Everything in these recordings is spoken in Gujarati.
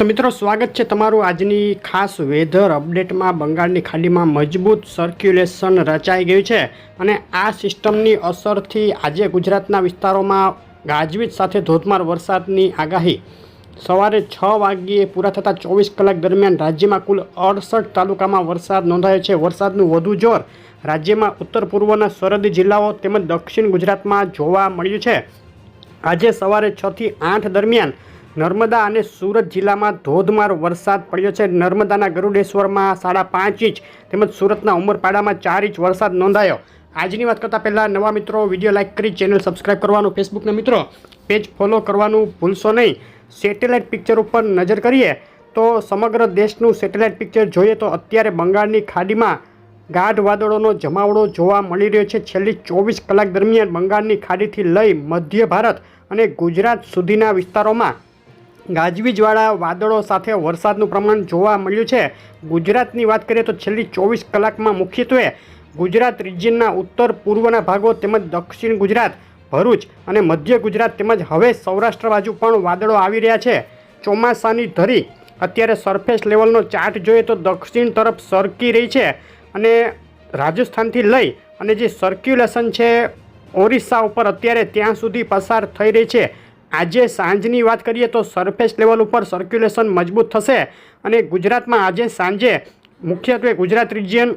તો મિત્રો, સ્વાગત છે તમારું આજની ખાસ વેધર અપડેટમાં. બંગાળની ખાડીમાં મજબૂત સર્ક્યુલેશન રચાઈ ગયું છે અને આ સિસ્ટમની અસરથી આજે ગુજરાતના વિસ્તારોમાં ગાજવીજ સાથે ધોધમાર વરસાદની આગાહી. સવારે છ વાગ્યે પૂરા થતાં ચોવીસ કલાક દરમિયાન રાજ્યમાં કુલ અડસઠ તાલુકામાં વરસાદ નોંધાયો છે. વરસાદનું વધુ જોર રાજ્યમાં ઉત્તર પૂર્વના સરહદી જિલ્લાઓ તેમજ દક્ષિણ ગુજરાતમાં જોવા મળ્યું છે. આજે સવારે છથી આઠ દરમિયાન નર્મદા અને સુરત જિલ્લામાં ધોધમાર વરસાદ પડ્યો છે. નર્મદાના ગરુડેશ્વરમાં સાડા પાંચ ઇંચ તેમજ સુરતના ઉમરપાડામાં ચાર ઇંચ વરસાદ નોંધાયો. આજની વાત કરતાં પહેલાં નવા મિત્રો, વીડિયો લાઇક કરી, ચેનલ સબસ્ક્રાઇબ કરવાનું, ફેસબુકના મિત્રો પેજ ફોલો કરવાનું ભૂલશો નહીં. સેટેલાઇટ પિક્ચર ઉપર નજર કરીએ તો સમગ્ર દેશનું સેટેલાઇટ પિક્ચર જોઈએ તો અત્યારે બંગાળની ખાડીમાં ગાઢ વાદળોનો જમાવડો જોવા મળી રહ્યો છે. છેલ્લી ચોવીસ કલાક દરમિયાન બંગાળની ખાડીથી લઈ મધ્ય ભારત અને ગુજરાત સુધીના વિસ્તારોમાં ગાજવીજવાળા વાદળો સાથે વરસાદનું પ્રમાણ જોવા મળ્યું છે. ગુજરાતની વાત કરીએ તો છેલ્લી ચોવીસ કલાકમાં મુખ્યત્વે ગુજરાત રિજિયનના ઉત્તર પૂર્વના ભાગો તેમજ દક્ષિણ ગુજરાત, ભરૂચ અને મધ્ય ગુજરાત તેમજ હવે સૌરાષ્ટ્ર બાજુ પણ વાદળો આવી રહ્યા છે. ચોમાસાની ધરી અત્યારે સરફેસ લેવલનો ચાર્ટ જોઈએ તો દક્ષિણ તરફ સરકી રહી છે અને રાજસ્થાનથી લઈ અને જે સર્ક્યુલેશન છે ઓરિસ્સા ઉપર અત્યારે ત્યાં સુધી પસાર થઈ રહી છે. આજે સાંજની વાત કરીએ તો સરફેસ લેવલ ઉપર સર્ક્યુલેશન મજબૂત થશે અને ગુજરાતમાં આજે સાંજે મુખ્યત્વે ગુજરાત રિજિયન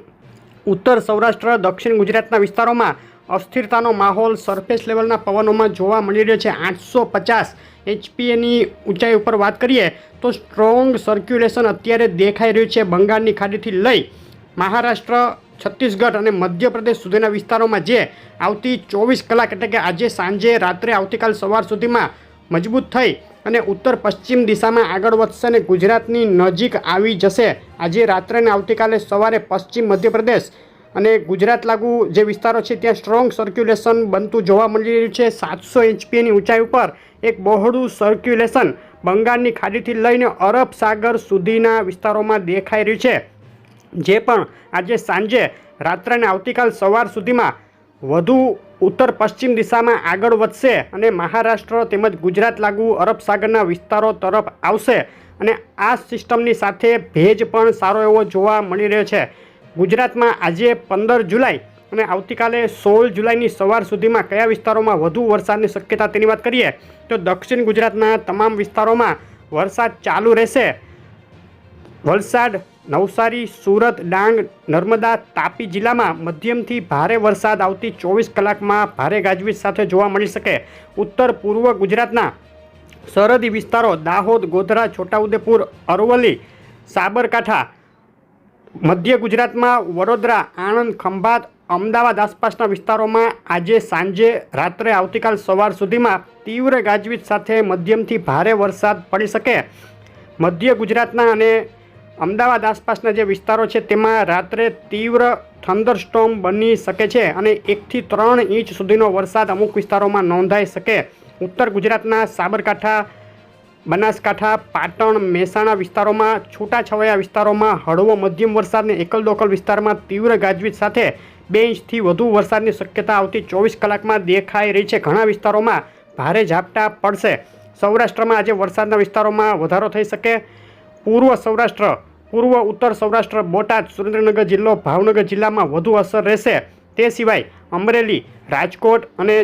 ઉત્તર સૌરાષ્ટ્ર, દક્ષિણ ગુજરાતના વિસ્તારોમાં અસ્થિરતાનો માહોલ સરફેસ લેવલના પવનોમાં જોવા મળી રહ્યો છે. આઠસો પચાસ એચપીએની ઊંચાઈ ઉપર વાત કરીએ તો સ્ટ્રોંગ સર્ક્યુલેશન અત્યારે દેખાઈ રહ્યું છે બંગાળની ખાડીથી લઈ મહારાષ્ટ્ર, છત્તીસગઢ અને મધ્યપ્રદેશ સુધીના વિસ્તારોમાં જે આવતી ચોવીસ કલાક એટલે કે આજે સાંજે રાત્રે આવતીકાલ સવાર સુધીમાં મજબૂત થઈ અને ઉત્તર પશ્ચિમ દિશામાં આગળ વધશે અને ગુજરાતની નજીક આવી જશે. આજે રાત્રે અને આવતીકાલે સવારે પશ્ચિમ મધ્યપ્રદેશ અને ગુજરાત લાગુ જે વિસ્તારો છે, ત્યાં સ્ટ્રોંગ સર્ક્યુલેશન બનતું જોવા મળી રહ્યું છે. સાતસો એચપીની ઊંચાઈ ઉપર એક બહોળું સર્ક્યુલેશન બંગાળની ખાડીથી લઈને અરબ સાગર સુધીના વિસ્તારોમાં દેખાઈ રહ્યું છે. જે પણ આજે સાંજે રાત્રે અને આવતીકાલ સવાર સુધીમાં વધુ ઉત્તર પશ્ચિમ દિશામાં આગળ વધશે અને મહારાષ્ટ્ર તેમજ ગુજરાત લાગુ અરબ સાગરના વિસ્તારો તરફ આવશે અને આ સિસ્ટમની સાથે ભેજ પણ સારો એવો જોવા મળી રહ્યો છે. ગુજરાતમાં આજે પંદર જુલાઈ અને આવતીકાલે સોળ જુલાઈની સવાર સુધીમાં કયા વિસ્તારોમાં વધુ વરસાદની શક્યતા તેની વાત કરીએ તો દક્ષિણ ગુજરાતના તમામ વિસ્તારોમાં વરસાદ ચાલુ રહેશે. વલસાડ નવસારી, સુરત, ડાંગ, નર્મદા, તાપી જિલ્લામાં મધ્યમથી ભારે વરસાદ આવતી ચોવીસ કલાકમાં ભારે ગાજવીજ સાથે જોવા મળી શકે. ઉત્તર, પૂર્વ ગુજરાતના સરહદી વિસ્તારો દાહોદ, ગોધરા, છોટાઉદેપુર, અરવલ્લી, સાબરકાંઠા, મધ્ય ગુજરાતમાં વડોદરા, આણંદ, ખંભાત, અમદાવાદ આસપાસના વિસ્તારોમાં આજે સાંજે, રાત્રે આવતીકાલ સવાર સુધીમાં તીવ્ર ગાજવીજ સાથે મધ્યમથી ભારે વરસાદ પડી શકે. મધ્ય ગુજરાતના અને અમદાવાદ આસપાસના જે વિસ્તારો છે, તેમાં રાત્રે તીવ્ર થંડરસ્ટોમ બની શકે છે અને એકથી ત્રણ ઇંચ સુધીનો વરસાદ અમુક વિસ્તારોમાં નોંધાઈ શકે. ઉત્તર ગુજરાતના સાબરકાંઠા, બનાસકાંઠા, પાટણ, મહેસાણા વિસ્તારોમાં, છૂટાછવાયા વિસ્તારોમાં હળવો મધ્યમ વરસાદને એકલ દોકલ વિસ્તારમાં તીવ્ર ગાજવીજ સાથે બે ઇંચથી વધુ વરસાદની શક્યતા આવતી ચોવીસ કલાકમાં દેખાઈ રહી છે. ઘણા વિસ્તારોમાં ભારે ઝાપટા પડશે. સૌરાષ્ટ્રમાં આજે વરસાદના વિસ્તારોમાં વધારો થઈ શકે. પૂર્વ સૌરાષ્ટ્ર, પૂર્વ ઉત્તર સૌરાષ્ટ્ર, બોટાદ, સુરેન્દ્રનગર જિલ્લો, ભાવનગર જિલ્લામાં વધુ અસર રહેશે. તે સિવાય અમરેલી, રાજકોટ અને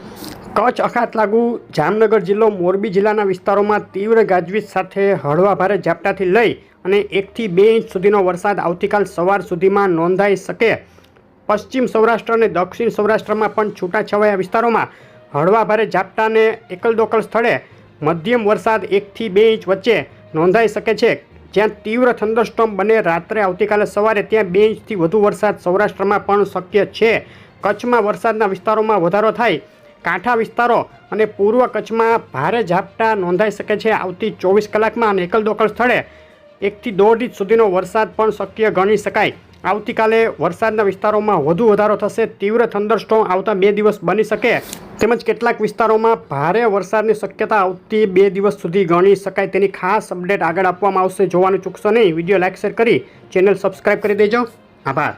કચ્છ અખાત લાગુ, જામનગર જિલ્લો, મોરબી જિલ્લાના વિસ્તારોમાં તીવ્ર ગાજવીજ સાથે હળવા ભારે ઝાપટાથી લઈ અને એકથી બે ઇંચ સુધીનો વરસાદ આવતીકાલ સવાર સુધીમાં નોંધાઈ શકે. પશ્ચિમ સૌરાષ્ટ્ર અને દક્ષિણ સૌરાષ્ટ્રમાં પણ છૂટાછવાયા વિસ્તારોમાં હળવા ભારે ઝાપટાને એકલ દોકલ સ્થળે મધ્યમ વરસાદ એકથી બે ઇંચ વચ્ચે નોંધાઈ શકે છે. જ્યાં તીવ્ર થંડરસ્ટોમ બને રાત્રે આવતીકાલે સવારે ત્યાં બે ઇંચથી વધુ વરસાદ સૌરાષ્ટ્રમાં પણ શક્ય છે. કચ્છમાં વરસાદના વિસ્તારોમાં વધારો થાય. કાંઠા વિસ્તારો અને પૂર્વ કચ્છમાં ભારે ઝાપટા નોંધાઈ શકે છે આવતી ચોવીસ કલાકમાં અને એકલ દોકલ સ્થળે એકથી દોઢ ઇંચ સુધીનો વરસાદ પણ શક્ય ગણી શકાય. આવતીકાલે વરસાદના વિસ્તારોમાં વધુ વધારો થશે, તીવ્ર થંડરસ્ટોમ આવતા બે દિવસ બની શકે. તેમજ કેટલાક વિસ્તારોમાં ભારે વરસાદની શક્યતા આવતી બે દિવસ સુધી ગણી શકાય તેની ખાસ અપડેટ આગળ આપવામાં આવશે. જોવાનું ચૂકશો નહીં. વીડિયો લાઇક શેર કરી ચેનલ સબસ્ક્રાઈબ કરી દેજો. આભાર.